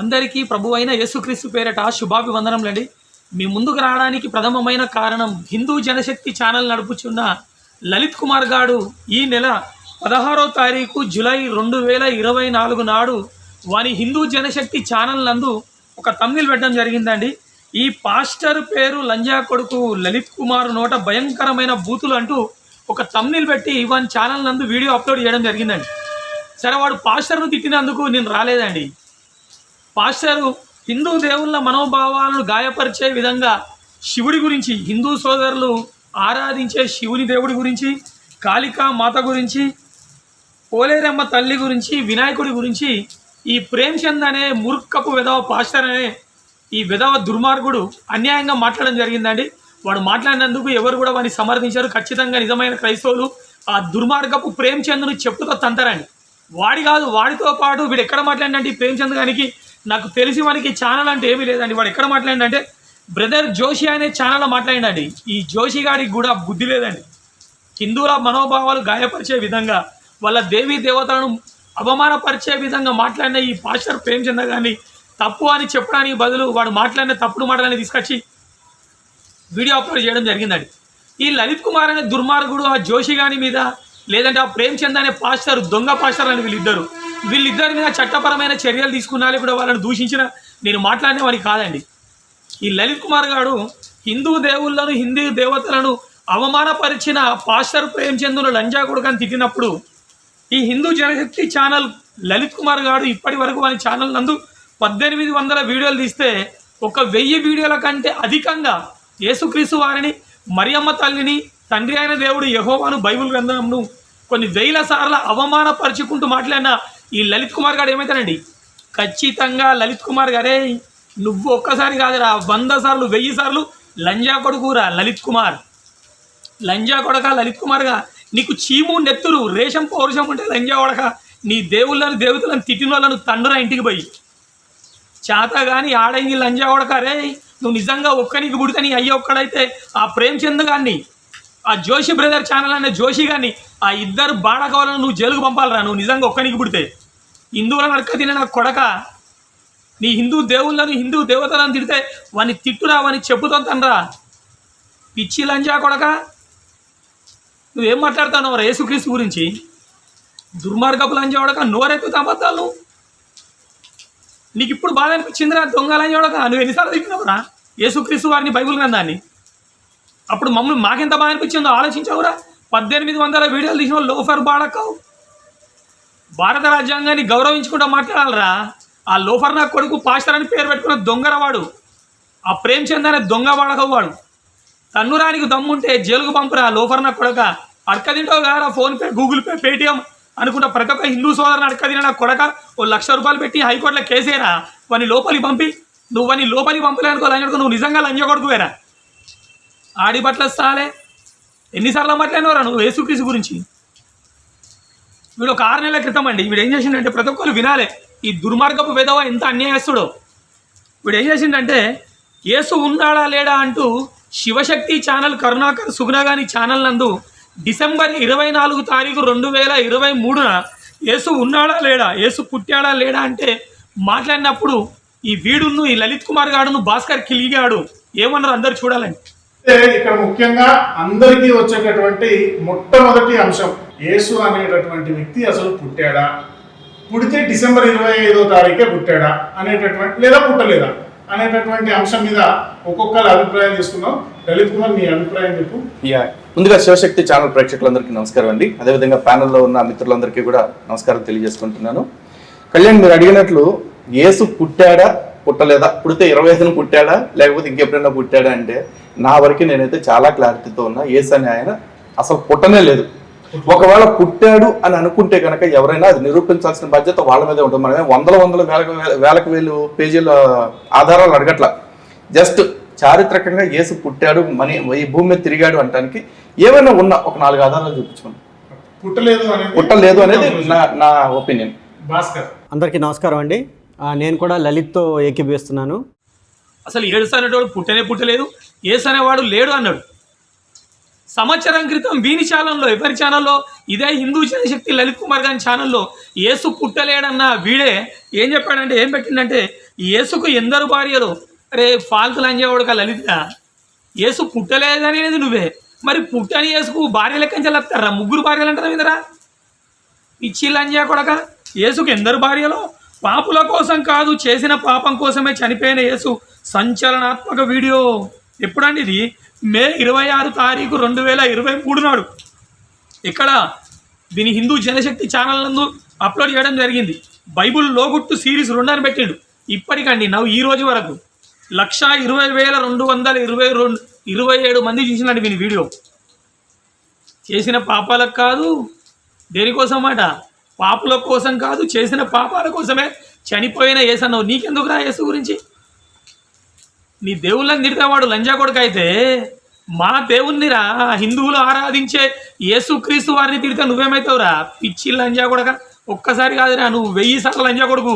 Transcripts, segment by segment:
అందరికీ ప్రభు అయిన యేసుక్రీస్తు పేరట శుభాభివందనములండి. మీ ముందుకు రావడానికి ప్రథమమైన కారణం హిందూ జనశక్తి ఛానల్ నడుపుచున్న లలిత్ కుమార్ గాడు ఈ నెల పదహారో తారీఖు జూలై రెండు వేల ఇరవై నాలుగు నాడు వారి హిందూ జనశక్తి ఛానల్ నందు ఒక తమ్మిల్ పెట్టడం జరిగిందండి. ఈ పాస్టర్ పేరు లంజా కొడుకు లలిత్ కుమార్ నోట భయంకరమైన బూతులు అంటూ ఒక తమ్మిల్ పెట్టి వాని ఛానల్ నందు వీడియో అప్లోడ్ చేయడం జరిగిందండి. సరే వాడు పాస్టర్ను తిట్టినందుకు నేను రాలేదండి. పాస్టరు హిందూ దేవుళ్ళ మనోభావాలను గాయపరిచే విధంగా శివుడి గురించి హిందూ సోదరులు ఆరాధించే శివుని దేవుడి గురించి కాళికా మాత గురించి పోలేరమ్మ తల్లి గురించి వినాయకుడి గురించి ఈ ప్రేమ్చంద్ అనే మూర్ఖపు విధవ పాస్టర్ అనే ఈ విధవ దుర్మార్గుడు అన్యాయంగా మాట్లాడడం జరిగిందండి. వాడు మాట్లాడినందుకు ఎవరు కూడా వాడిని సమర్థించారు. ఖచ్చితంగా నిజమైన క్రైస్తవులు ఆ దుర్మార్గపు ప్రేమ్చంద్ను చెప్పుతో తంతరండి. వాడి కాదు వాడితో పాటు వీడు ఎక్కడ మాట్లాడినంటే ప్రేమ్చంద్ గారికి నాకు తెలిసి వానికి ఛానల్ అంటే ఏమీ లేదండి. వాడు ఎక్కడ మాట్లాడిందంటే బ్రదర్ జోషి అనే ఛానల్లో మాట్లాడిండండి ఈ జోషి గారికి కూడా బుద్ధి లేదండి. హిందువుల మనోభావాలు గాయపరిచే విధంగా వాళ్ళ దేవీ దేవతలను అవమానపరిచే విధంగా మాట్లాడిన ఈ పాస్టర్ ప్రేమచంద్ర గారిని తప్పు అని చెప్పడానికి బదులు వాడు మాట్లాడిన తప్పుడు మాటలని తీసుకొచ్చి వీడియో అప్లోడ్ చేయడం జరిగిందండి. ఈ లలిత్ కుమార్ అనే దుర్మార్గుడు ఆ జోషి గాని మీద లేదంటే ఆ ప్రేమచంద్ అనే పాస్టర్ దొంగ పాస్టర్ అని వీళ్ళిద్దరు వీళ్ళిద్దరి మీద చట్టపరమైన చర్యలు తీసుకున్నా కూడా వాళ్ళని దూషించిన నేను మాట్లాడిన కాదండి. ఈ లలిత్ కుమార్ గారు హిందూ దేవుళ్ళను హిందూ దేవతలను అవమానపరిచిన పాస్టర్ ప్రేమ్చందును లంజా కొడుకని తిట్టినప్పుడు ఈ హిందూ జనశక్తి ఛానల్ లలిత్ కుమార్ గారు ఇప్పటి వరకు వారి ఛానల్ నందు పద్దెనిమిది వందల వీడియోలు తీస్తే ఒక వెయ్యి వీడియోల కంటే అధికంగా యేసుక్రీస్తు వారిని మరియమ్మ తల్లిని తండ్రి అయిన దేవుడు యహోవాను బైబిల్ గ్రంథంను కొన్ని వేల సార్లు అవమానపరుచుకుంటూ మాట్లాడిన ఈ లలిత్ కుమార్ గారు ఏమవుతారండి ఖచ్చితంగా లలిత్ కుమార్ గారే నువ్వు ఒక్కసారి కాదురా వంద సార్లు వెయ్యి సార్లు లంజా కొడుకురా లలిత్ కుమార్. లంజా కొడక లలిత్ కుమార్గా నీకు చీము నెత్తురు రేషం పౌరుషం ఉంటే లంజా కొడక నీ దేవుళ్ళను దేవతలను తిట్టిన వాళ్ళను తండ్రురా ఇంటికి పోయి. చేత కానీ ఆడంగి లంజా కొడక రే నువ్వు నిజంగా ఒక్కనికి పుడితే నీ అయ్య ఒక్కడైతే ఆ ప్రేమ్చంద్ గారిని ఆ జోషి బ్రదర్ ఛానల్ అనే జోషి గారిని ఆ ఇద్దరు బాడకవాలను నువ్వు జైలుకు పంపాలరా నువ్వు నిజంగా ఒక్కనికి పుడితే. హిందువులను అడక తినే నా కొడక. నీ హిందూ దేవుళ్ళను హిందూ దేవతలను తిడితే వాని తిట్టురా వాని చెప్పుతో పిచ్చి లంజా కొడక. నువ్వేం మాట్లాడుతున్నావు యేసుక్రీస్తు గురించి? దుర్మార్గపు లంజా కొడక నోరెత్తుతా అబద్ధాలు నువ్వు. నీకు ఇప్పుడు బాధ అనిపించిందిరా దొంగ లంజా కొడక. నువ్వు ఎన్నిసార్లు తిట్టినావురా? యేసుక్రీస్తు వారిని బైబుల్ గ్రంథాన్ని. అప్పుడు మమ్మల్ని మాకెంత బాగా అనిపించిందో ఆలోచించావురా? పద్దెనిమిది వందల వీడియోలు తీసిన లోఫర్ బాడకావు భారత రాజ్యాంగాన్ని గౌరవించుకుంటూ మాట్లాడాలరా? ఆ లోఫర్ నా కొడుకు పాస్టర్ అని పేరు పెట్టుకున్న దొంగరవాడు. ఆ ప్రేమ్చంద్ అనే దొంగ వాడకవు వాడు. తన్నురానికి దమ్ముంటే జైలుకు పంపురా లోఫర్ నా కొడక. అడక తింటావు కదా ఫోన్పే గూగుల్ పే పేటిఎం అనుకుంటా ప్రతి ఒక్క హిందూ సోదరుని అడక తిన కొడక. ఓ లక్ష రూపాయలు పెట్టి హైకోర్టులో కేసేరా? వాని లోపలికి పంపి. నువ్వు వాని లోపలికి పంపలేనుకో లంజడుకో నువ్వు నిజంగా లంజ కొడుకువేరా? ఆడి బట్ల సాలే ఎన్నిసార్లు అమ్మట్లేనివరా నువ్వు యేసుక్రీస్తు గురించి. వీడు ఒక ఆరు నెలల క్రితం అండి. వీడు ఏం చేసిండంటే ప్రతి ఒక్కరు వినాలే. ఈ దుర్మార్గపు విధవ ఎంత అన్యాయస్తుడో. వీడు ఏం చేసిండంటే యేసు ఉన్నాడా లేడా అంటూ శివశక్తి ఛానల్ కరుణాకర్ సుగుణగాని ఛానల్ నందు డిసెంబర్ ఇరవై నాలుగు తారీఖు రెండు వేల ఇరవై మూడున యేసు ఉన్నాడా లేడా యేసు పుట్టాడా లేడా అంటే మాట్లాడినప్పుడు ఈ వీడును ఈ లలిత్ కుమార్ గాడును భాస్కర్ కిలిగాడు ఏమన్నారు అందరు చూడాలండి. ఇక్కడ ముఖ్యంగా అందరికీ వచ్చేటటువంటి మొట్టమొదటి అంశం యేసు అనేటటువంటి వ్యక్తి అసలు పుట్టాడా? పుడితే డిసెంబర్ ఇరవై ఐదో తారీఖే పుట్టాడా? అనేటటువంటి లేదా పుట్టలేదా? అనేటటువంటి అంశం మీద ఒక్కొక్కరు అభిప్రాయం తీసుకుందాం. లలిత్ కుమార్ మీ అభిప్రాయం చెప్పు. ముందుగా శివశక్తి ఛానల్ ప్రేక్షకులందరికీ నమస్కారం అండి. అదేవిధంగా ప్యానల్లో ఉన్న మిత్రులందరికీ కూడా నమస్కారం తెలియజేసుకుంటున్నాను. కళ్యాణ్ మీరు అడిగినట్లు యేసు పుట్టాడా? పుట్టలేదా? పుడితే ఇరవై ఐదున పుట్టాడా? లేకపోతే ఇంకెప్పుడైనా పుట్టాడా అంటే నా వరకు నేనైతే చాలా క్లారిటీతో ఉన్నా యేసు అనే ఆయన అసలు పుట్టనే లేదు. ఒకవేళ పుట్టాడు అని అనుకుంటే కనుక ఎవరైనా అది నిరూపించాల్సిన బాధ్యత వాళ్ళ మీదే ఉంటుంది. మనమే వందల వందల వేలకు వేల- వేలకు వేలు పేజీల ఆధారాలు అడగట్ల. జస్ట్ చారిత్రకంగా యేసు పుట్టాడు మనీ ఈ భూమి మీద తిరిగాడు అంటానికి ఏమైనా ఉన్న ఒక నాలుగు ఆధారాలు చూపించుకోండి. పుట్టలేదు అనేది పుట్టలేదు అనేది నా నా ఒపీనియన్. భాస్కర్. అందరికీ నమస్కారం అండి. నేను కూడా లలిత్తో ఏకీభవిస్తున్నాను. అసలు ఏడుస అనేటోడు పుట్టనే పుట్టలేదు ఏసు అనేవాడు లేడు అన్నాడు. సంవత్సరం క్రితం వీని ఛానల్లో ఎవరి ఛానల్లో? ఇదే హిందూ జనశక్తి లలిత్ కుమార్ గారి ఛానల్లో ఏసు పుట్టలేడన్న వీడే ఏం చెప్పాడంటే ఏం పెట్టిందంటే ఏసుకు ఎందరు భార్యలు? అరే ఫాల్తు లంజేవాడుక లలిత? ఏసు పుట్టలేదనేది నువ్వే. మరి పుట్టని ఏసుకు భార్య లెక్క చెల్లుతారా ముగ్గురు భార్యలు అంటారా మీదరా? పిచ్చి లంజా కొడక ఏసుకు ఎందరు భార్యలో? పాపుల కోసం కాదు చేసిన పాపం కోసమే చనిపోయిన యేసు సంచలనాత్మక వీడియో. ఎప్పుడండి ఇది? మే ఇరవై ఆరు తారీఖు రెండు వేల ఇరవై మూడు నాడు. ఇక్కడ దీని హిందూ జనశక్తి ఛానల్ నందు అప్లోడ్ చేయడం జరిగింది. బైబుల్ లోగుట్టు సిరీస్ రెండని పెట్టిండు. ఇప్పటికండి నవ్వు ఈ రోజు వరకు. లక్ష ఇరవై వేల రెండు వందల ఇరవై రెండు ఇరవై ఏడు మంది చూసినట్టు వీని వీడియో. చేసిన పాపాలకు కాదు దేనికోసం మాట పాపుల కోసం కాదు చేసిన పాపాల కోసమే చనిపోయిన ఏసన్నావు నీకెందుకు రా యేసు గురించి? నీ దేవుళ్ళని తిడితే వాడు లంజా కొడుకు అయితే మా దేవుణ్ణిరా హిందువులు ఆరాధించే యేసుక్రీస్తు వారిని తిడితే నువ్వేమవుతావురా పిచ్చి లంజా కొడక. ఒక్కసారి కాదురా నువ్వు వెయ్యి సార్లు లంజా కొడుకు.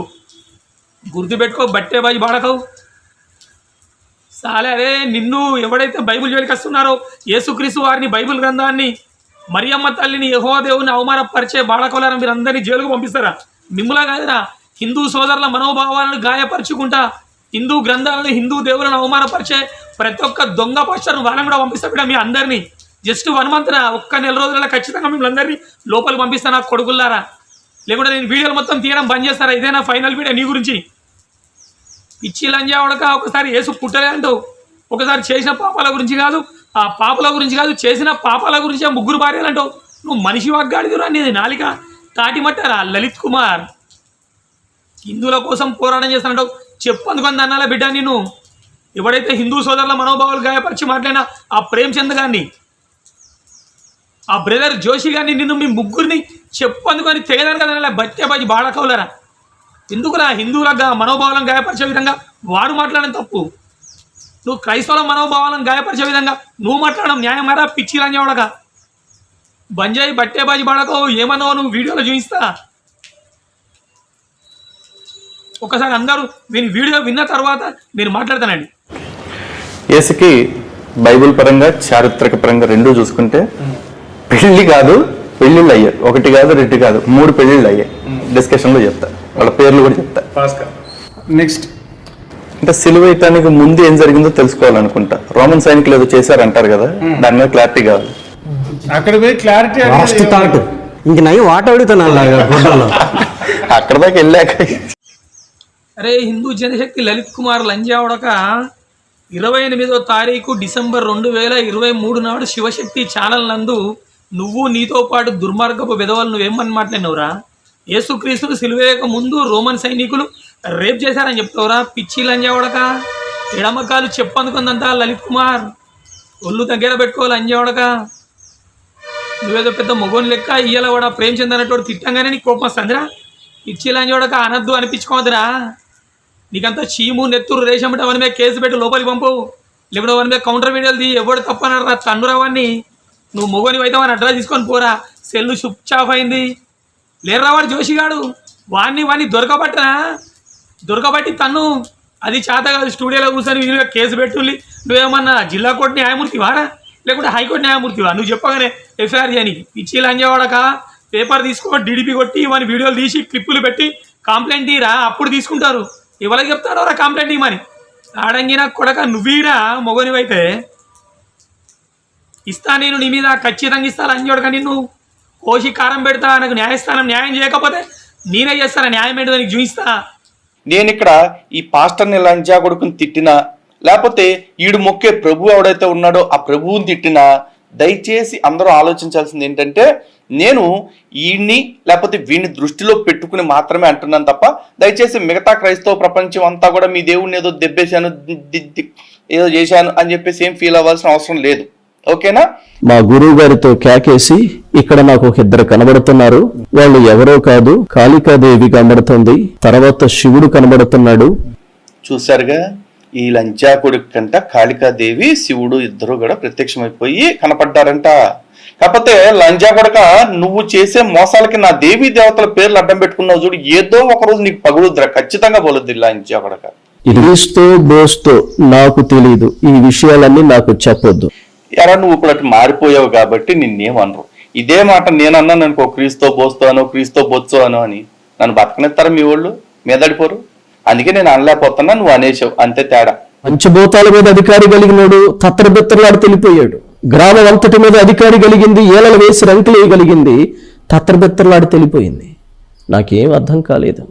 గుర్తుపెట్టుకో బట్టే బాయి బాడకవు. సాలే అరే నిన్ను ఎవడైతే బైబిల్ జోలికి వస్తున్నారో యేసుక్రీస్తు వారిని బైబిల్ గ్రంథాన్ని మరియమ్మ తల్లిని యహోదేవుని అవమానపరిచే బాలకోలారా మీరు అందరినీ జైలుకు పంపిస్తారా? మిమ్ములా కాదురా. హిందూ సోదరుల మనోభావాలను గాయపరుచుకుంటా హిందూ గ్రంథాలను హిందూ దేవులను అవమానపరిచే ప్రతి ఒక్క దొంగ పాస్టర్ను వాళ్ళని కూడా పంపిస్తా మీ అందరినీ. జస్ట్ వన్ మంత్ రా ఒక్క నెల రోజులలో ఖచ్చితంగా మిమ్మల్ని అందరినీ లోపలికి పంపిస్తాను నాకు కొడుకుల్లారా. లేకుంటే నేను వీడియోలు మొత్తం తీయడం బంద్ చేస్తారా? ఇదేనా ఫైనల్ వీడియో నీ గురించి? పిచ్చి లంజా ఒకసారి ఏసు పుట్టలే అంటావు. ఒకసారి చేసిన పాపాల గురించి కాదు ఆ పాపల గురించి కాదు చేసిన పాపాల గురించి ఆ ముగ్గురు భార్యలు అంటావు. నువ్వు మనిషి వాగ్గాడిదురా నీది నాలిక. తాటిమట్టారా లలిత్ కుమార్. హిందువుల కోసం పోరాటం చేస్తానంటావు. చెప్పు అందుకొని అన్నాల బిడ్డ నేను ఎవడైతే హిందూ సోదరుల మనోభావాలు గాయపరిచి మాట్లాడినా ఆ ప్రేమ్ చంద్ గారిని ఆ బ్రదర్ జోషి గారిని నిన్ను మీ ముగ్గురిని చెప్పు అందుకొని తెగదాను కదా బత్తే బాజీ బాడకవులరా ఎందుకురా హిందువుల మనోభావాలను గాయపరిచే విధంగా వాడు మాట్లాడడం తప్పు? నువ్వు క్రైస్తవుల మనోభావాలను గాయపరిచే విధంగా నువ్వు మాట్లాడడం న్యాయం మారా పిచ్చి లంజావడక బంజాయి బట్టే బాజీ బాడకో ఏమన్నావో నువ్వు వీడియోలో చూపిస్తా. ఒకసారి అందరూ మీరు వీడియో విన్న తర్వాత మీరు మాట్లాడతానండి. యేసుకి బైబిల్ పరంగా చారిత్రక పరంగా రెండూ చూసుకుంటే పెళ్ళి కాదు పెళ్ళిళ్ళు అయ్యాయి. ఒకటి కాదు రెండు కాదు మూడు పెళ్ళిళ్ళు అయ్యాయి. డిస్కషన్లో చెప్తా. వాళ్ళ పేర్లు కూడా చెప్తా. నెక్స్ట్ అంటే సిలువేయటానికి ముందు ఏం జరిగిందో తెలుసుకోవాలనుకుంటా. రోమన్ సైనికులు ఏదో చేశారంటారు కదా దాని మీద క్లారిటీ కావాలి అక్కడ పోయి క్లారిటీ లాస్ట్ థాట్ ఇంక నయ్యి వాట అడుగుతాను అలాగా గుడ్డలో. అక్కడ దాకా వెళ్ళాక. అరే హిందూ జనశక్తి లలిత్ కుమార్ లంజావడక ఇరవై ఎనిమిదో తారీఖు డిసెంబర్ రెండు వేల ఇరవై మూడు నాడు శివశక్తి ఛానల్ నందు నువ్వు నీతో పాటు దుర్మార్గపు విధవలు నువ్వేమని మాట్లాడినవురా? యేసుక్రీస్తును సిలువేయక ముందు రోమన్ సైనికులు రేప్ చేశారని చెప్తావురా పిచ్చి లంజావడక ఎడమకాలు చెప్పందుకుందంతా లలిత్ కుమార్. ఒళ్ళు దగ్గర పెట్టుకో లంజావడక నువ్వేదో పెద్ద మొగోని లెక్క ఇయ్యాల కూడా ప్రేమ చెందనటువంటి తిట్టంగానే నీకు కోపం వస్తుందిరా. పిచ్చి లంజోడక అనద్దు అనిపించుకోవద్దురా. నీకంతా చీము నెత్తురు రేషమిట అవని మీద కేసు పెట్టి లోపలికి పంపు. లేకపోతే అవని మీద కౌంటర్ వీడియోలు తీ ఎవడు తప్పనరా తన్నురావాన్ని నువ్వు మొగోని అయితే వాని అడ్రస్ తీసుకొని పోరా. సెల్లు షుప్ చాఫ్ అయింది. లేరు రావాడు జోషిగాడు. వాడిని వాడిని దొరకబట్టనా? దొరకబట్టి తను అది చేత కాదు స్టూడియోలో కూర్చొని వీళ్ళ కేసు పెట్టుల్లి నువ్వేమన్నా జిల్లా కోర్టు న్యాయమూర్తి వారా లేకుంటే హైకోర్టు న్యాయమూర్తివా నువ్వు చెప్పగానే ఎఫ్ఐఆర్ చేయనికి పిచ్చి లంజవాడక? పేపర్ తీసుకో డిడిపి కొట్టి వాని వీడియోలు తీసి క్లిప్పులు పెట్టి కంప్లైంట్ ఇరా అప్పుడు తీసుకుంటారు. ఇవాళ చెప్తారో రా కంప్లైంట్ ఇవ్వమని ఆడంగిన కొడక నువ్వీరా మొగనివైతే? ఇస్తా నేను నీ మీద ఖచ్చితంగా ఇస్తా లంజోడక నిన్ను కోసి కారం పెడతా నాకు న్యాయస్థానం న్యాయం చేయకపోతే నేనే చేస్తాను? న్యాయం ఏంటో నీకు చూపిస్తా? నేను ఇక్కడ ఈ పాస్టర్ని లంచా కొడుకుని తిట్టినా లేకపోతే ఈడు మొక్కే ప్రభు ఎవడైతే ఉన్నాడో ఆ ప్రభువుని తిట్టినా దయచేసి అందరూ ఆలోచించాల్సింది ఏంటంటే నేను ఈయన్ని లేకపోతే వీడిని దృష్టిలో పెట్టుకుని మాత్రమే అంటున్నాను తప్ప దయచేసి మిగతా క్రైస్తవ ప్రపంచం అంతా కూడా మీ దేవుడిని ఏదో దెబ్బేశాను ఏదో చేశాను అని చెప్పేసి ఏం ఫీల్ అవ్వాల్సిన అవసరం లేదు. ఓకేనా? మా గురువు గారితో కేకేసి ఇక్కడ నాకు ఒక ఇద్దరు కనబడుతున్నారు. వాళ్ళు ఎవరో కాదు కాళికాదేవి కనబడుతుంది. తర్వాత శివుడు కనబడుతున్నాడు. చూశారుగా ఈ లంచా కొడుకు కంట కాళికాదేవి శివుడు ఇద్దరు కూడా ప్రత్యక్షమైపోయి కనపడ్డారంట. కాకపోతే లంజా కొడక నువ్వు చేసే మోసాలకి నా దేవి దేవతల పేర్లు అడ్డం పెట్టుకున్నావు చూడు ఏదో ఒక రోజు నీకు పగులుద్రా ఖచ్చితంగా పోలుద్ది లంజా కొడక. బోస్తో నాకు తెలీదు ఈ విషయాలన్నీ నాకు చెప్పొద్దు. ఎరా నువ్వు ఇప్పుడు అటు మారిపోయావు కాబట్టి నిన్నేమనరు. ఇదే మాట నేను అన్నాను అనుకో క్రీస్తో పోస్తాను క్రీస్తో బొచ్చో అను. అని నన్ను బతకనిస్తారా మీ వాళ్ళు? మీదడిపోరు. అందుకే నేను అనలేకపోతున్నా నువ్వు అనేసావు. అంతే తేడా. పంచభూతాల మీద అధికారి కలిగినాడు తత్రబిత్తరలాడి తెలిపోయాడు. గ్రామం అంతటి మీద అధికారి కలిగింది ఏలలు వేసి రంకులేయగలిగింది తత్రబిత్తరలాడి తెలిపోయింది. నాకేం అర్థం కాలేదు.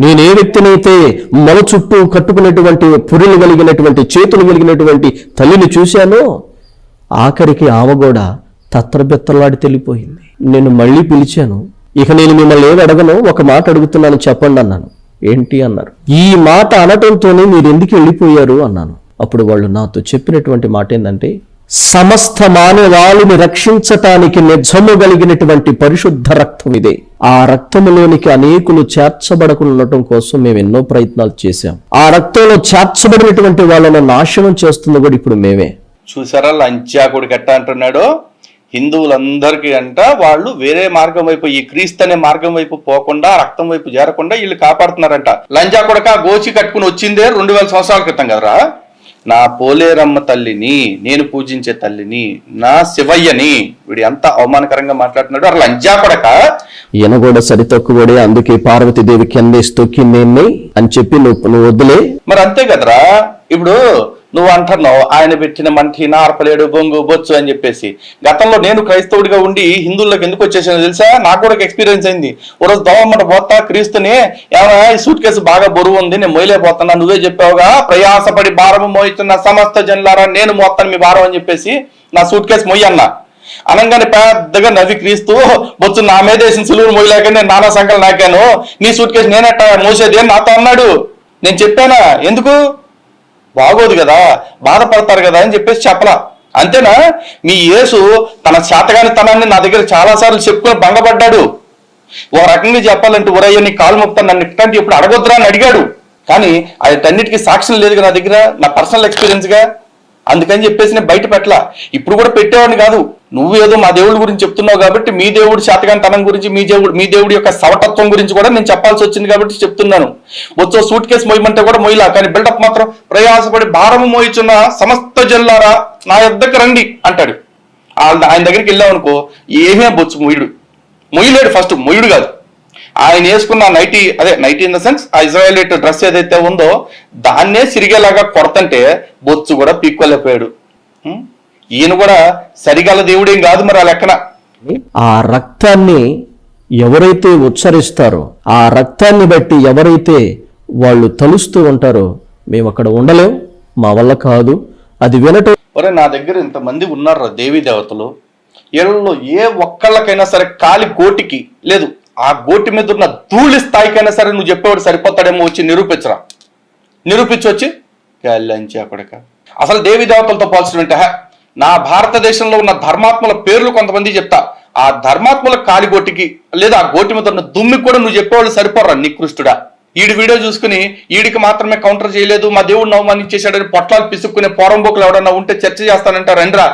నేనే వ్యక్తినైతే మన చుట్టూ కట్టుకున్నటువంటి పురులు కలిగినటువంటి చేతులు కలిగినటువంటి తల్లిని చూశానో ఆఖరికి ఆమె కూడా తత్రబిత్తరలాడి తెలిపోయింది నేను మళ్ళీ పిలిచాను ఇక నేను మిమ్మల్ని ఏమి అడగను ఒక మాట అడుగుతున్నాను చెప్పండి అన్నాను. ఏంటి? అన్నారు. ఈ మాట అనటంతోనే మీరు ఎందుకు వెళ్ళిపోయారు? అన్నాను. అప్పుడు వాళ్ళు నాతో చెప్పినటువంటి మాట ఏంటంటే సమస్త మానవాళిని రక్షించటానికి నిజము కలిగినటువంటి పరిశుద్ధ రక్తం ఇదే. ఆ రక్తములోనికి అనేకులు చేర్చబడకుండా ఉండటం కోసం మేము ఎన్నో ప్రయత్నాలు చేశాం. ఆ రక్తంలో చేర్చబడినటువంటి వాళ్ళను నాశనం చేస్తుంది కూడా ఇప్పుడు మేమే. చూసారా లంచాకుడు గట్ట అంటున్నాడు. హిందువులందరికీ అంట వాళ్ళు వేరే మార్గం వైపు ఈ క్రీస్తు అనే మార్గం వైపు పోకుండా రక్తం వైపు చేరకుండా వీళ్ళు కాపాడుతున్నారంట. లంజా కొడక గోచి కట్టుకుని వచ్చిందే రెండు వేల సంవత్సరాల క్రితం కదరా? నా పోలేరమ్మ తల్లిని నేను పూజించే తల్లిని నా శివయ్యని వీడు ఎంత అవమానకరంగా మాట్లాడుతున్నాడు. అసలు లంజా కొడక! ఈయన కూడా సరితక్కువడే అందుకే పార్వతీదేవి కిందేసి తొక్కిందేన్ని అని చెప్పి నువ్వు నువ్వు వద్దులే. మరి అంతే కదరా? ఇప్పుడు నువ్వు అంటున్నావు ఆయన పెట్టిన మంటి నార్పలేడు బొంగు బొచ్చు అని చెప్పేసి. గతంలో నేను క్రైస్తవుడిగా ఉండి హిందువులకు ఎందుకు వచ్చేసానో తెలుసా? నాకు కూడా ఒక ఎక్స్పీరియన్స్ అయింది. ఓ రోజు దోమమ్మట పోతా క్రీస్తుని ఏమైనా ఈ సూట్ కేసు బాగా బరువు ఉంది నేను పోతున్నా నువ్వే చెప్పావుగా ప్రయాసపడి భారము మోయిస్తున్న సమస్త జనులారా నేను మోస్తాను మీ భారం అని చెప్పేసి నా సూట్ కేసు మొయ్యన్నా. అనగానే పెద్దగా నవ్వి క్రీస్తూ బొచ్చు నా మీద వేసిన సులువులు మొయ్యలేక నేను నానా సంకలు నాకాను. నీ సూట్ కేసు నేనెట్ట మోసేది అని నాతో అన్నాడు. నేను చెప్పానా? ఎందుకు? బాగోదు కదా బాధపడతారు కదా అని చెప్పేసి చెప్పలా. అంతేనా? మీ యేసు తన శాతగాని తనాన్ని నా దగ్గర చాలా సార్లు చెప్పుకొని భంగపడ్డాడు. ఓ రకంగా చెప్పాలంటే ఒరయ్య నీ కాలు మొక్తాను నన్ను ఇట్లాంటి ఇప్పుడు అడగొద్దురా అని అడిగాడు. కానీ అన్నిటికీ సాక్ష్యం లేదు నా దగ్గర నా పర్సనల్ ఎక్స్పీరియన్స్గా అందుకని చెప్పేసి నేను బయట పెట్టలా. ఇప్పుడు కూడా పెట్టేవాడిని కాదు. నువ్వు ఏదో మా దేవుడి గురించి చెప్తున్నావు కాబట్టి మీ దేవుడి తనం గురించి మీ దేవుడు మీ దేవుడి యొక్క సవటత్వం గురించి కూడా నేను చెప్పాల్సి వచ్చింది కాబట్టి చెప్తున్నాను. వచ్చో సూట్ కేసు మోయమంటే కూడా మొయ్యలా కానీ బిల్డప్ మాత్రం ప్రయాసపడి భారము మోయిచున్న సమస్త జల్లారా నా యొద్దకు రండి అంటాడు. వాళ్ళ ఆయన దగ్గరికి వెళ్ళామనుకో ఏమే బొచ్చు మొయ్యుడు. మొయ్యలేడు ఫస్ట్ మొయ్యుడు కాదు. ఆయన వేసుకున్న నైటీ అదే నైటీ ఇన్ ద సెన్స్ ఆ ఇజ్రాయల్ డ్రెస్ ఏదైతే ఉందో దాన్నే సిరిగేలాగా కొడతంటే బొచ్చు కూడా పీక్కోలేకపోయాడు. ఈయన కూడా సరిగల దేవుడేం కాదు మరి ఆ లెక్కన. ఆ రక్తాన్ని ఎవరైతే ఉచ్చరిస్తారో ఆ రక్తాన్ని బట్టి ఎవరైతే వాళ్ళు తలుస్తూ ఉంటారో మేము అక్కడ ఉండలేం మా వల్ల కాదు. అది వినటం ఒరే నా దగ్గర ఇంతమంది ఉన్నారు దేవీ దేవతలు. వీళ్ళలో ఏ ఒక్కళ్ళకైనా సరే కాలి గోటికి లేదు ఆ గోటి మీద ఉన్న ధూళి స్థాయికైనా సరే నువ్వు చెప్పేవాడు సరిపోతాడేమో వచ్చి నిరూపించరా. నిరూపించి వచ్చి గాల్లంచి అక్కడిక. అసలు దేవీ దేవతలతో పోల్చినట్టే హ, నా భారతదేశంలో ఉన్న ధర్మాత్మల పేర్లు కొంతమంది చెప్తా. ఆ ధర్మాత్మల కాలిగోటికి లేదా ఆ గోటి మీద ఉన్న దుమ్మికి కూడా నువ్వు చెప్పేవాళ్ళు సరిపోరా నికృష్టుడా. ఈడి వీడియో చూసుకుని ఈడికి మాత్రమే కౌంటర్ చేయలేదు మా దేవుడిని అవమానించేశాడని పొట్లాలు పిసుక్కునే పోరంబోకులు ఎవడన్నా ఉంటే చర్చ చేస్తానంటారు రండిరా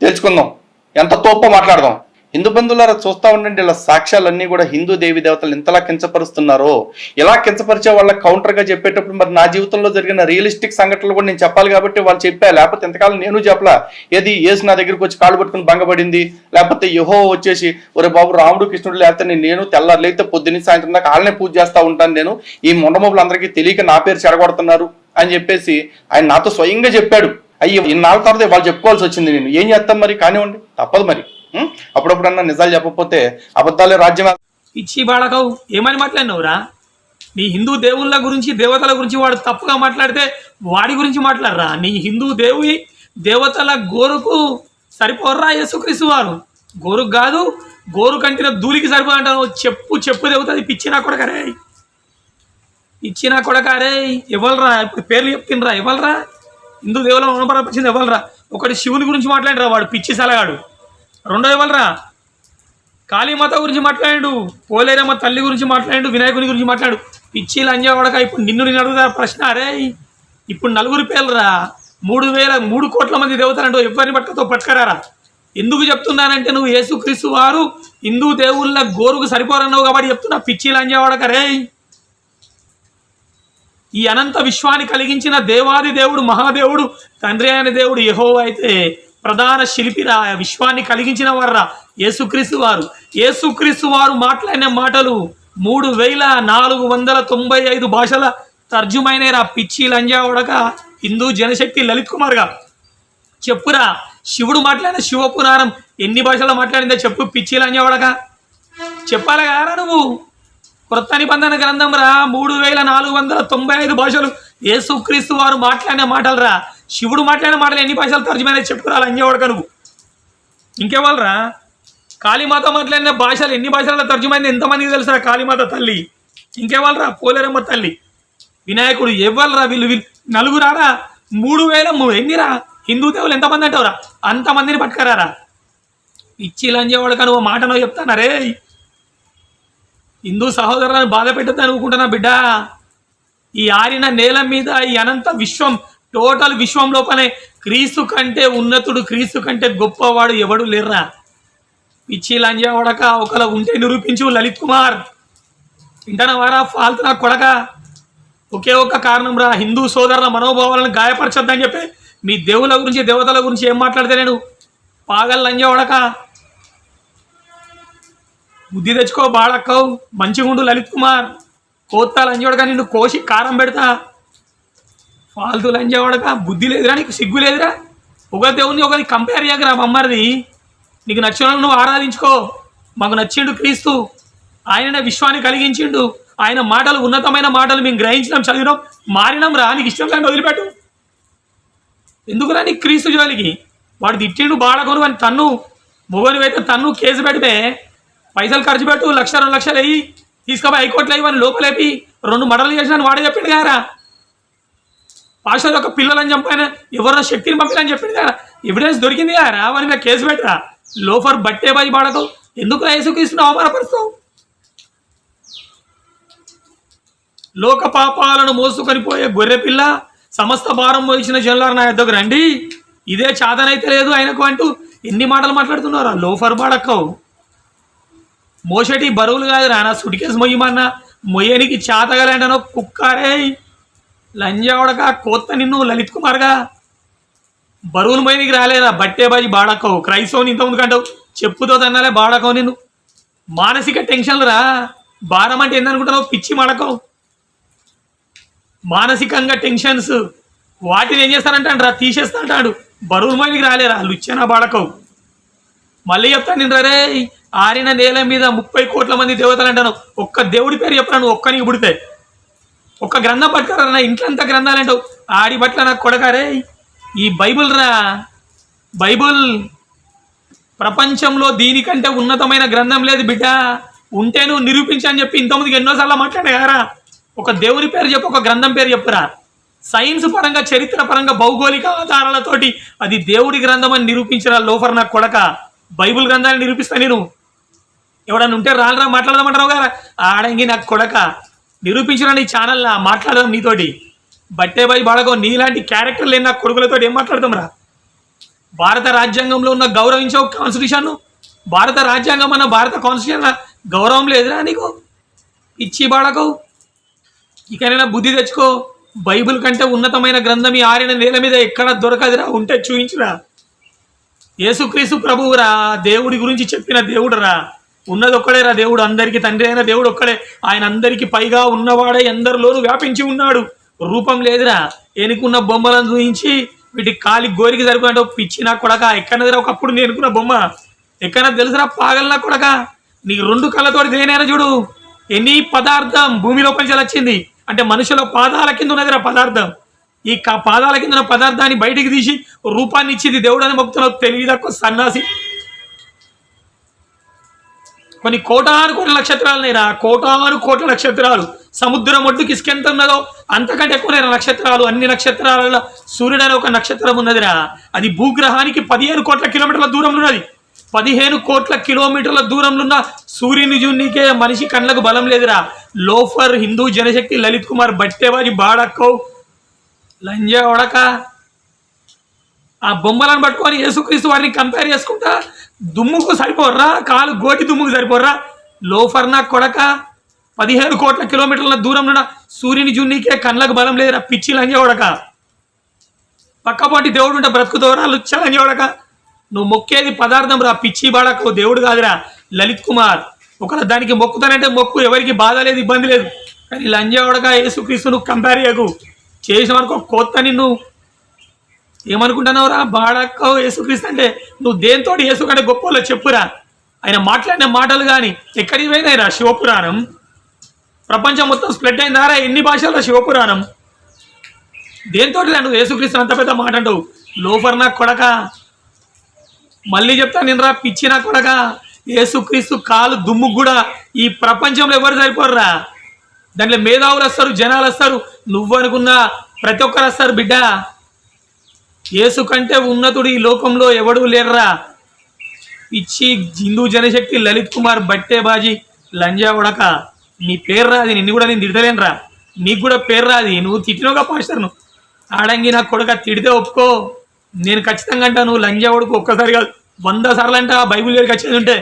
తెలుసుకుందాం. ఎంత తోపో మాట్లాడదాం? హిందూ బంధువులారా చూస్తూ ఉండండి ఇలా సాక్ష్యాలన్నీ కూడా హిందూ దేవి దేవతలు ఇంతలా కించపరుస్తున్నారో. ఇలా కించపరిచే వాళ్ళ కౌంటర్గా చెప్పేటప్పుడు మరి నా జీవితంలో జరిగిన రియలిస్టిక్ సంఘటనలు కూడా నేను చెప్పాలి కాబట్టి వాళ్ళు చెప్పా. లేకపోతే ఎంతకాలం నేను చెప్పలా. ఏది ఏసు నా దగ్గరికి వచ్చి కాళ్ళు పట్టుకుని భంగపడింది? లేకపోతే యుహో వచ్చేసి ఒరే బాబు రాముడు కృష్ణుడు లేకపోతే నేను నేను తెల్లారు లేకపోతే పొద్దున్న సాయంత్రం దాకా వాళ్ళనే పూజ చేస్తా ఉంటాను నేను. ఈ మొండమోబులు తెలియక నా పేరు చెడగొడుతున్నారు అని చెప్పేసి ఆయన నాతో స్వయంగా చెప్పాడు. అయ్యి ఇన్నాళ్ళ తర్వాత వాళ్ళు చెప్పుకోవాల్సి వచ్చింది నేను. ఏం చేస్తాం మరి? కానివ్వండి. తప్పదు మరి. అప్పుడప్పుడన్నా నిజాలు చెప్పకపోతే అబద్ధాలే రాజ్యం పిచ్చి బాడకవు ఏమని మాట్లాడినవురా? నీ హిందూ దేవుళ్ళ గురించి దేవతల గురించి వాడు తప్పుగా మాట్లాడితే వాడి గురించి మాట్లాడరా? నీ హిందూ దేవుడి దేవతల గోరుకు సరిపోర్రా యేసుక్రీస్తు వారు? గోరుకు కాదు గోరు కంటిన ధూళికి సరిపోదంటాను చెప్పు చెప్పు దేవుతుంది పిచ్చినా కూడా కొడకరే. ఇచ్చి నా ఇవ్వలరా? ఇప్పుడు పేర్లు చెప్తుండ్రా ఇవ్వలరా? హిందూ దేవుల మనపరపించింది ఇవ్వలరా? ఒకటి శివుని గురించి మాట్లాడిరా వాడు పిచ్చి సలగాడు? రెండో ఇవ్వలరా. కాళీమాత గురించి మాట్లాడు పోలేరమ్మ తల్లి గురించి మాట్లాడు వినాయకుని గురించి మాట్లాడు. పిచ్చి లంజావడక ఇప్పుడు నిన్ను నేను అడుగుతా ప్రశ్న అరే ఇప్పుడు నలుగురు పేర్లరా. మూడు వేల మూడు కోట్ల మంది దేవతలంటూ ఎవరిని పట్టుకతో పట్టుకరారా? ఎందుకు చెప్తున్నానంటే నువ్వు యేసుక్రీస్తు వారు హిందూ దేవుళ్ళ గోరుకు సరిపోరన్నావు కాబట్టి చెప్తున్నా పిచ్చి లంజావడక రే. ఈ అనంత విశ్వాన్ని కలిగించిన దేవాది దేవుడు మహాదేవుడు తండ్రి అయిన దేవుడు యహో అయితే ప్రధాన శిల్పిరా ఆ విశ్వాన్ని కలిగించిన వారా యేసుక్రీస్తు వారు. యేసుక్రీస్తు వారు మాట్లాడిన మాటలు మూడు వేల నాలుగు వందల తొంభై ఐదు భాషల తర్జుమైనరా. పిచ్చి లంజా ఉడక హిందూ జనశక్తి లలిత్ కుమార్గా చెప్పురా శివుడు మాట్లాడిన శివపురాణం ఎన్ని భాషల్లో మాట్లాడిందో చెప్పు పిచ్చి లంజా ఉడక చెప్పాలి కదా నువ్వు? కొత్త నిబంధన గ్రంథం రా మూడు వేల నాలుగు వందల తొంభై ఐదు భాషలు యేసుక్రీస్తు వారు మాట్లాడిన మాటలు రా. శివుడు మాట్లాడిన మాటలు ఎన్ని భాషలు తర్జుమైనా చెప్పుకురాలి? లంజవడక నువ్వు. ఇంకేవాళ్ళరా కాళీమాత మాట్లాడిన భాషలు ఎన్ని భాషలలో తర్జుమైంది ఎంతమందికి తెలుసురా కాళీమాత తల్లి? ఇంకేవాళ్ళరా పోలేరమ్మ తల్లి. వినాయకుడు ఎవ్వరురా వీళ్ళు? వీళ్ళు నలుగురారా? మూడు వేల ఎన్నిరా? హిందూ దేవులు ఎంతమంది అంటావురా? అంతమందిని పట్టుకరారా? ఇచ్చి లంజవాడక నువ్వు మాటనో చెప్తానా రే? హిందూ సహోదరులను బాధ పెట్టద్దు అనుకుంటున్నా బిడ్డ. ఈ ఆరిన నేల మీద ఈ అనంత విశ్వం టోటల్ విశ్వం లోపలే క్రీస్తు కంటే ఉన్నతుడు క్రీస్తు కంటే గొప్పవాడు ఎవడు లేర్రా? పిచ్చి లంజవాడక ఒకలా ఉంటే నిరూపించు లలిత్ కుమార్. వింటానా వారా ఫాల్తు నా కొడక? ఒకే ఒక్క కారణం రా హిందూ సోదరుల మనోభావాలను గాయపరచొద్దని చెప్పి మీ దేవుల గురించి దేవతల గురించి ఏం మాట్లాడితే నేను? పాగల్ లంజవాడక బుద్ధి తెచ్చుకో బాడక్కవు మంచిగుండు లలిత్ కుమార్. కోత్తా లంజవాడక నిన్ను కోసి కారం పెడతా. ఫాల్తు లంజవాడక బుద్ధి లేదురా నీకు సిగ్గు లేదురా? ఒక దేవుని ఒకరి కంపేర్ చేయకరా మమ్మరిది నీకు నచ్చిన నువ్వు ఆరాధించుకో. మాకు నచ్చిండు క్రీస్తు. ఆయననే విశ్వాన్ని కలిగించిండు. ఆయన మాటలు ఉన్నతమైన మాటలు మేము గ్రహించినాం చదివినాం మారినాం రా. నీకు ఇష్టం కానీ వదిలిపెట్టు. ఎందుకురా నీకు క్రీస్తు జోలికి? వాడు తిట్టిండు బాడకొను అని తన్ను. మొగని అయితే తన్ను కేసు పెడితే పైసలు ఖర్చు పెట్టు లక్ష రెండు లక్షలు అయ్యి తీసుకుపోయి హైకోర్టులో అయ్యి వాడిని లోపలేపి రెండు మడలు చేసిన వాడే చెప్పిండు కారా పాస్టర్ యొక్క పిల్లలని చంపాయన ఎవరో శక్తిని పంపినని చెప్పిండు కదా. ఎవిడెన్స్ దొరికింది కదా వాని మీద కేసు పెట్టరా. లోఫర్ బట్టే బాజీ పాడకు ఎందుకు యేసుక్రీస్తుని అవమానపరుస్తావు? లోక పాపాలను మోసుకొని పోయే గొర్రె పిల్ల సమస్త భారం మోసిన జనులారు నా యొద్దకు రండి. ఇదే చాదనైతే లేదు ఆయనకు అంటూ ఎన్ని మాటలు మాట్లాడుతున్నారా? లోఫర్ బాడక్కవు మోసటి బరువులు కాదు రానా సుడికేసి మొయ్యమన్నా. మొయ్యనికి చాతగలంటనో కుక్కారే. లంజావడక కోత్త నిన్ను లలిత్ కుమార్గా. బరువులు మొయ్యనికి రాలేదా? బట్టే బాజీ బాడక్కవు క్రైస్తవుని ఇంతకుముందు కంటావు చెప్పుతో తన్నాలే బాడకవు నిన్ను. మానసిక టెన్షన్లు రా. భారం అంటే ఏందనుకుంటున్నావు? పిచ్చి మడకవు. మానసికంగా టెన్షన్స్. వాటిని ఏం చేస్తానంటాడు రా? తీసేస్తా అంటాడు బరువులు మొయ్యనికి రాలేరా లుచ్చనా బాడకవు. మళ్ళీ చెప్తాను నేను రే ఆరిన నేల మీద ముప్పై కోట్ల మంది దేవతలు అంటాను. ఒక్క దేవుడి పేరు చెప్పరా నువ్వు? ఒక్కనికి పుడితే. ఒక్క గ్రంథం పట్టుకురా నా అంత గ్రంథాలు అంటావు. ఆడి బట్ల నాకు కొడకారే ఈ బైబుల్ రా. బైబుల్ ప్రపంచంలో దీనికంటే ఉన్నతమైన గ్రంథం లేదు బిడ్డ. ఉంటే నువ్వు నిరూపించని చెప్పి ఇంతమందికి ఎన్నోసార్లు మాట్లాడే కదరా ఒక దేవుని పేరు చెప్పు ఒక గ్రంథం పేరు చెప్పురా. సైన్స్ పరంగా చరిత్ర పరంగా భౌగోళిక ఆధారాలతోటి అది దేవుడి గ్రంథం అని నిరూపించిన లోఫర్ నాకు కొడక. బైబుల్ గ్రంథాన్ని నిరూపిస్తా నేను. ఎవడన్నా ఉంటే రాలరా మాట్లాడదామంటారు కదా ఆడంగి నాకు కొడక. నిరూపించిన ఛానల్ మాట్లాడదాం నీతోటి. బట్టే బాయి బాడకో నీలాంటి క్యారెక్టర్ లేని నా కొడుకులతో ఏం మాట్లాడదాం రా? భారత రాజ్యాంగంలో ఉన్న గౌరవించావు కాన్స్టిట్యూషన్ భారత రాజ్యాంగం అన్న భారత కాన్స్టిట్యూషన్ గౌరవం లేదురా నీకు? ఇచ్చి బాడకో ఇకనైనా బుద్ధి తెచ్చుకో. బైబిల్ కంటే ఉన్నతమైన గ్రంథం ఈ ఆరిన నేల మీద ఎక్కడ దొరకదురా? ఉంటే చూయించురా. యేసుక్రీస్తు ప్రభువురా దేవుడి గురించి చెప్పిన దేవుడురా. ఉన్నది ఒక్కడేరా దేవుడు అందరికీ తండ్రి అయిన దేవుడు ఒక్కడే. ఆయన అందరికీ పైగా ఉన్నవాడే అందరిలోనూ వ్యాపించి ఉన్నాడు. రూపం లేదురా. ఎనుకున్న బొమ్మలను చూయించి వీటి కాలి గోరికి సరిపోయినట్టు పిచ్చి నా కొడక. ఎక్కడదిరా ఒకప్పుడు నేను ఎనుకున్న బొమ్మ? ఎక్కడ తెలుసురా పాగలనా కొడక? నీ రెండు కళ్ళతోటి దేనైనా చూడు. ఎనీ పదార్థం భూమి లోపలికి వచ్చింది అంటే మనుషుల పాదాల కింద ఉన్నదిరా పదార్థం. ఈ క- పాదాల కింద పదార్థాన్ని బయటికి తీసి రూపాన్ని ఇచ్చింది దేవుడు అని మొక్కుతున్నావు. తెలివి తక్కువ సన్నాసి కొన్ని కోటాను కోట్ల నక్షత్రాలు నేరా కోటాను కోట్ల నక్షత్రాలు. సముద్రం ఒడ్డుకి ఇసుకెంత ఉన్నదో అంతకంటే ఎక్కువ నక్షత్రాలు. అన్ని నక్షత్రాలలో సూర్యుడు అనే ఒక నక్షత్రం ఉన్నదిరా. అది భూగ్రహానికి పదిహేను కోట్ల కిలోమీటర్ల దూరంలో ఉన్నది. పదిహేను కోట్ల కిలోమీటర్ల దూరంలో ఉన్న సూర్యుని జున్నికే మనిషి కళ్ళకు బలం లేదురా. లోఫర్ హిందూ జనశక్తి లలిత్ కుమార్ బట్టేబాజీ బాడక్కవ్ లంజా ఒడక ఆ బొమ్మలను పట్టుకొని యేసుక్రీస్తు వారిని కంపేర్ చేసుకుంటా దుమ్ముకు సరిపోర్రా కాలు గోటి దుమ్ముకు సరిపోర్రా. లోఫర్నా కొడక పదిహేను కోట్ల కిలోమీటర్ల దూరం ఉన్న సూర్యుని జున్నీకే కళ్ళకు బలం లేదురా పిచ్చి లంజ కొడక పక్కపాటి దేవుడు ఉంటే బ్రతుకుతోరా లుచ్చ లంజ నువ్వు మొక్కేది పదార్థం రా పిచ్చి బాడకు దేవుడు కాదురా లలిత్ కుమార్. ఒకవేళ దానికి మొక్కుతానంటే మొక్కు ఎవరికి బాధ లేదు ఇబ్బంది లేదు. కానీ లంజోడక యేసుక్రీస్తు నువ్వు కంపేర్ చేయకు. చేసామనుకో కొత్త నిన్ను ఏమనుకుంటున్నావురా బాడక్కో యేసుక్రీస్తు అంటే నువ్వు దేంతో యేసు కంటే గొప్పలో చెప్పురా? ఆయన మాట్లాడిన మాటలు కానీ ఎక్కడికి పోయినాయిరా శివపురాణం? ప్రపంచం మొత్తం స్ప్రెడ్ అయిందారా ఎన్ని భాషల్లో శివపురాణం? దేంతో నువ్వు యేసుక్రీస్తు అంత పెద్ద మాట అంటావు? లోఫర్ నా కొడక? మళ్ళీ చెప్తాను నిన్నరా పిచ్చి నా కొడక? యేసుక్రీస్తు కాలు దుమ్ము కూడా ఈ ప్రపంచంలో ఎవరు సరిపోర్రా? దాంట్లో మేధావులు వస్తారు జనాలు వస్తారు. నువ్వు అనుకున్నా ప్రతి ఒక్కరు వస్తారు బిడ్డ. యేసు కంటే ఉన్నతుడు ఈ లోకంలో ఎవడూ లేర్రా? ఇచ్చి హిందూ జనశక్తి లలిత్ కుమార్ బట్టే బాజీ లంజా ఉడక నీ పేరు రాది నిన్ను కూడా నేను తిడతలేనురా. నీకు కూడా పేరు రాది నువ్వు తిట్టినవుగా పాస్టర్ నువ్వు ఆడంగి నా కొడుక తిడితే ఒప్పుకో. నేను ఖచ్చితంగా అంటా నువ్వు లంజా ఉడుకు ఒక్కసారి కాదు వంద సార్లు అంట బైబిల్ దగ్గరికి వచ్చేది ఉంటే.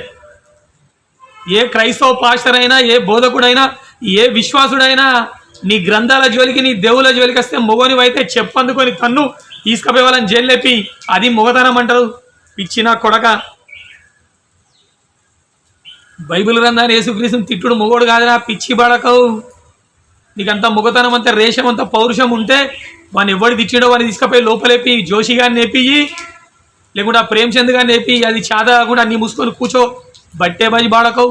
ఏ క్రైస్తవ పాస్టర్ అయినా ఏ బోధకుడైనా ఏ విశ్వాసుడైనా నీ గ్రంథాల జోలికి నీ దేవుల జోలికి వస్తే మొగనివైతే చెప్పందుకొని తన్ను. తీసుకుపోయే వాళ్ళని జైల్లేపి అది మొగతనం అంటారు. పిచ్చిన కొడక. బైబిల్ గ్రంథాన్ని యేసుక్రీస్తుని తిట్టుడు మొగోడు కాదురా పిచ్చి పడకవు నీకంత మొగతనం అంతా రేషం అంత పౌరుషం ఉంటే వాడిని ఎవడు తిట్టిడో వాడిని తీసుకుపోయి లోపలేపి జోషి గారిని నేపియి లేకుంటే ఆ ప్రేమచంద్ గారిని నేపి అది చాదా కూడా అన్ని మూసుకొని కూర్చో. బట్టే బాజి బాడకవు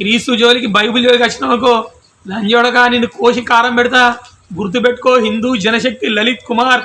క్రీస్తు జోలికి బైబిల్ జోలికి వచ్చినావుకో లంజోడక నిన్ను కోసి కారం పెడతా. గుర్తుపెట్టుకో హిందూ జనశక్తి లలిత్ కుమార్